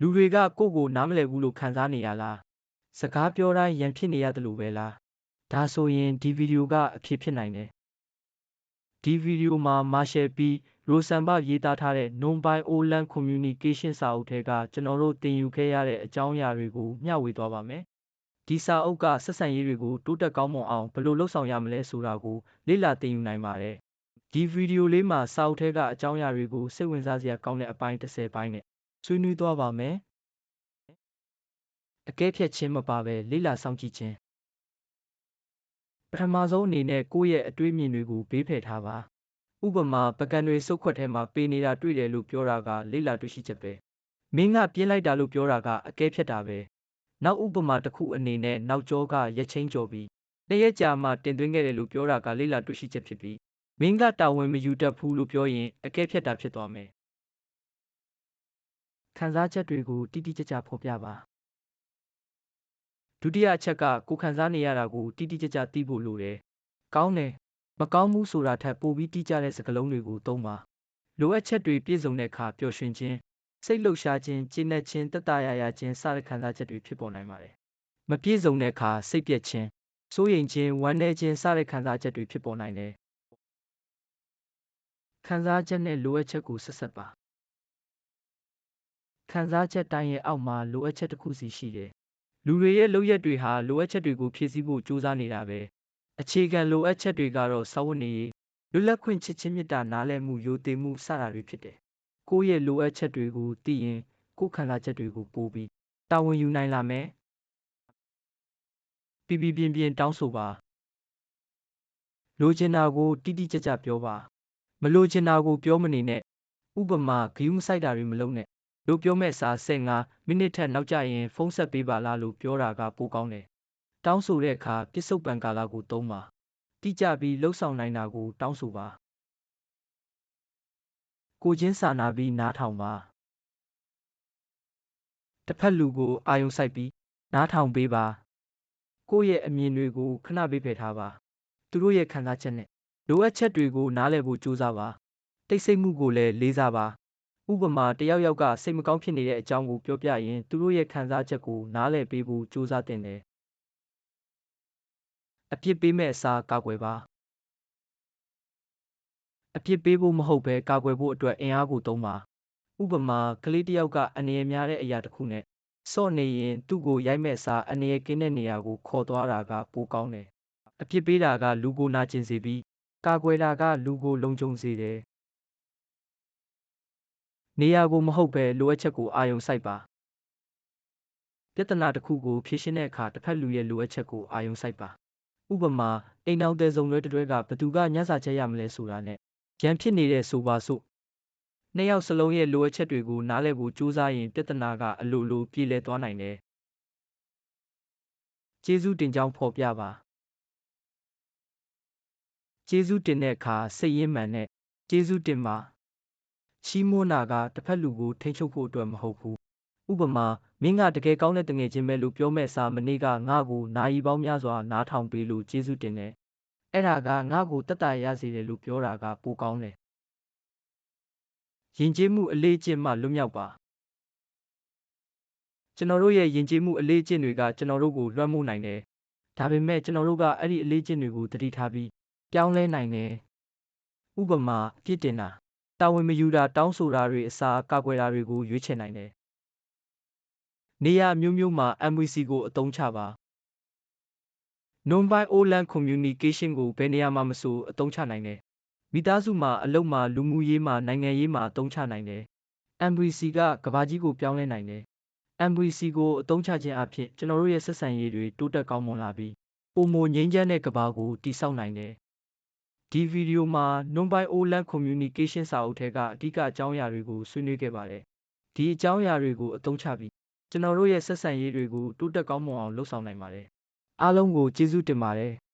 လူတွေကကိုယ့်ကိုနားမလည်ဘူးလို့ခံစားနေရလားစကားပြောတိုင်းရန်ဖြစ်နေရတယ်လို့ပဲလားဒါဆိုရင်ဒီဗီဒီယိုကအဖြစ်ဖြစ်နိုင်တယ်ဒီဗီဒီယိုမှာ Marshall P. Rosenberg ရေးသားထားတဲ့ Non-Violent Communication စာအုပ်ထဲကကျွန်တော်တို့သင်ယူခဲ့ရတဲ့အကြောင်းအရာတွေကိုမျှဝေသွားပါမယ်ဒီစာအုပ်ကဆက်ဆံရေးတွေကိုတိုးတက်ကောင်းမွန်အောင်ဘယ်လိုလုပ်ဆောင်ရမလဲဆိုတာကိုလေ့လာသင်ယူနိုင်ပါတယ်ဒီဗီဒီယိုလေးမှာစာအုပ်ထဲကအကြောင်းအရာတွေကိုစိတ်ဝင်စားစရာကောင်းတဲ့အပိုင်း30ပိုင်းနဲ့ ဆွေးနွေးသွားပါမယ်အကဲဖြတ်ခြင်းမပါဘဲလေ့လာစောင့်ကြည့်ခြင်းပထမဆုံးအနေနဲ့ကိုယ့်ရဲ့အတွေးမြင်တွေကိုဘေးဖယ်ထားပါဥပမာပကံတွေစုပ်ခွက်ထဲမှာပေးနေတာတွေ့တယ်လို့ပြောတာကလေ့လာတွေ့ရှိချက်ပဲမင်းကပြင်းလိုက်တာလို့ပြောတာကအကဲဖြတ်တာပဲနောက်ဥပမာတစ်ခုအနေနဲ့နောက်ကျောကရက်ချင်းကြော်ပြီးတရက်ကြာမှတင်သွင်းခဲ့တယ်လို့ပြောတာကလေ့လာတွေ့ရှိချက်ဖြစ်ပြီးမင်းကတာဝန်မယူတတ်ဘူးလို့ပြောရင်အကဲဖြတ်တာဖြစ်သွားမယ် ခံစားချက်တွေကို တိတိကျကျဖော်ပြပါဒုတိယအချက်ကကိုယ်ခံစားနေရတာကိုတိတိကျကျသိဖို့လိုတယ်။ကောင်းတယ်မကောင်းဘူးဆိုတာထက်ပိုပြီးတိကျတဲ့စကားလုံးတွေကိုသုံးပါ။လိုအပ်ချက်တွေပြည့်စုံတဲ့အခါပျော်ရွှင်ခြင်းစိတ်လှုပ်ရှားခြင်းကျေနပ်ခြင်းတက်တာရရခြင်းစတဲ့ခံစားချက်တွေဖြစ်ပေါ်နိုင်ပါတယ်။မပြည့်စုံတဲ့အခါစိတ်ပြက်ခြင်းစိုးရိမ်ခြင်းဝမ်းနည်းခြင်းစတဲ့ခံစားချက်တွေဖြစ်ပေါ်နိုင်တယ်။ခံစားချက်နဲ့လိုအပ်ချက်ကိုဆက်ဆက်ပါ။ ခံစားချက်တိုင်းရဲ့အောက်မှာလိုအပ်ချက်တစ်ခုစီရှိတယ်လူတွေရဲ့လုပ်ရက်တွေဟာလိုအပ်ချက်တွေကိုဖြည့်ဆည်းဖို့ကြိုးစားနေတာပဲအခြေခံလိုအပ်ချက်တွေကတော့စာဝတ်နေရေးလွတ်လပ်ခွင့်ချစ်ချင်းမြတ်တာနားလည်မှုယိုသိမ်မှုစတာတွေဖြစ်တယ်ကိုယ့်ရဲ့လိုအပ်ချက်တွေကိုသိရင်ကိုယ့်ခံစားချက်တွေကိုပို့ပြီးတာဝန်ယူနိုင်လာမယ်ပြပြပြင်းပြင်းတောင်းဆိုပါလိုချင်တာကိုတိတိကျကျပြောပါမလိုချင်တာကိုပြောမနေနဲ့ဥပမာဂယုမဆိုင်တာတွေမလုပ်နဲ့ လို့ပြောမဲ့စာ15မိနစ်ထက်နောက်ကျရင်ဖုန်းဆက်ပေးပါလားလို့ပြောတာကပိုကောင်းတယ်။တောင်းဆိုတဲ့အခါပစ္စုပန်ကာလကိုသုံးပါ။တိကျပြီးလှုပ်ဆောင်နိုင်တာကိုတောင်းဆိုပါ။ကိုချင်းစာနာပြီးနားထောင်ပါ။တစ်ဖက်လူကိုအာယုံစိုက်ပြီးနားထောင်ပေးပါ။ကိုယ့်ရဲ့အမြင်တွေကိုခဏပေးဖယ်ထားပါ။သူတို့ရဲ့ခံစားချက်နဲ့လိုအပ်ချက်တွေကိုနားလည်ဖို့ကြိုးစားပါ။တိတ်ဆိတ်မှုကိုလည်းလေးစားပါ။ ဥပမာတယောက်ယောက်ကစိတ်မကောင်းဖြစ်နေတဲ့အကြောင်းကိုပြောပြရင်သူတို့ရဲ့ခံစားချက်ကိုနားလည်ပေးဖို့ကြိုးစားသင့်တယ်။အပြစ်ပေးမဲ့အစားကာကွယ်ပါ။အပြစ်ပေးဖို့မဟုတ်ဘဲကာကွယ်ဖို့အတွက်အင်အားကိုသုံးပါ။ဥပမာကလေးတစ်ယောက်ကအန္တရာယ်များတဲ့အရာတစ်ခုနဲ့စော့နေရင်သူ့ကိုရိုက်မဲ့အစားအန္တရာယ်ကင်းတဲ့နေရာကိုခေါ်သွားတာကပိုကောင်းတယ်။အပြစ်ပေးတာကလူကိုနာကျင်စေပြီးကာကွယ်တာကလူကိုလုံခြုံစေတယ် နေရာကိုမဟုတ်ဘဲလိုအပ်ချက်ကိုအာရုံစိုက်ပါပြဿနာတစ်ခုကိုဖြေရှင်းတဲ့အခါတစ်ဖက်လူရဲ့လိုအပ်ချက်ကိုအာရုံစိုက်ပါဥပမာအိမ်အောင်တဲ့စုံလွဲတွဲကဘသူကညစာချက်ရမလဲဆိုတာနဲ့ရန်ဖြစ်နေတဲ့ဆိုပါစို့နှစ်ယောက်စလုံးရဲ့လိုအပ်ချက်တွေကိုနားလည်ဖို့ကြိုးစားရင်ပြဿနာကအလိုလိုပြေလည်သွားနိုင်တယ်ကျေးဇူးတင်ကြောင်းဖော်ပြပါကျေးဇူးတင်တဲ့အခါစိတ်ရင်းမှန်နဲ့ကျေးဇူးတင်ပါ ချီးမွမ်းတာကတစ်ဖက်လူကိုထိန်းချုပ်ဖို့အတွက်မဟုတ်ဘူးဥပမာမင်းကတကယ်ကောင်းတဲ့တငယ်ချင်းပဲလို့ပြောမဲ့စာမနေ့ကငါ့ကိုနာယီပေါင်းများစွာနားထောင်ပေးလို့ကျေးဇူးတင်တယ်အဲ့ဒါကငါ့ကိုတက်တာရစေတယ်လို့ပြောတာကပိုကောင်းတယ်ယဉ်ကျေးမှုအလေးအကျင့်မှလွတ်မြောက်ပါကျွန်တော်တို့ရဲ့ယဉ်ကျေးမှုအလေးအကျင့်တွေကကျွန်တော်တို့ကိုလွှမ်းမိုးနိုင်တယ်ဒါပေမဲ့ကျွန်တော်တို့ကအဲ့ဒီအလေးအကျင့်တွေကိုတတိထားပြီးပြောင်းလဲနိုင်တယ်ဥပမာပြစ်တင်တာ တာဝန်မယူတာတောင်းဆိုတာတွေအစားကာကွယ်တာတွေကိုရွေးချယ်နိုင်တယ်။နေရာမျိုးမျိုးမှာ MVC ကိုအသုံးချပါ။ Non-violent communication ကိုဘယ်နေရာမှာမဆိုအသုံးချနိုင်တယ်။မိသားစုမှာအလုပ်မှာလူမှုရေးမှာနိုင်ငံရေးမှာအသုံးချနိုင်တယ်။ MVC ကကဘာကြီးကိုပြောင်းလဲနိုင်တယ်။ MVC ကိုအသုံးချခြင်းအဖြစ်ကျွန်တော်တို့ရဲ့ဆက်ဆံရေးတွေတိုးတက်ကောင်းမွန်လာပြီးပုံမငြိမ်းချမ်းတဲ့ကဘာကိုတည်ဆောက်နိုင်တယ်။ ဒီဗီဒီယိုမှာ Non-violent Communication စာအုပ်ထဲက အဓိကအကြောင်းအရာတွေကို ဆွေးနွေးခဲ့ပါတယ်။ဒီအကြောင်းအရာတွေကို အသုံးချပြီး ကျွန်တော်တို့ရဲ့ ဆက်ဆံရေးတွေကို တိုးတက်ကောင်းမွန်အောင် လုပ်ဆောင်နိုင်ပါတယ်။အားလုံးကို ကျေးဇူးတင်ပါတယ်။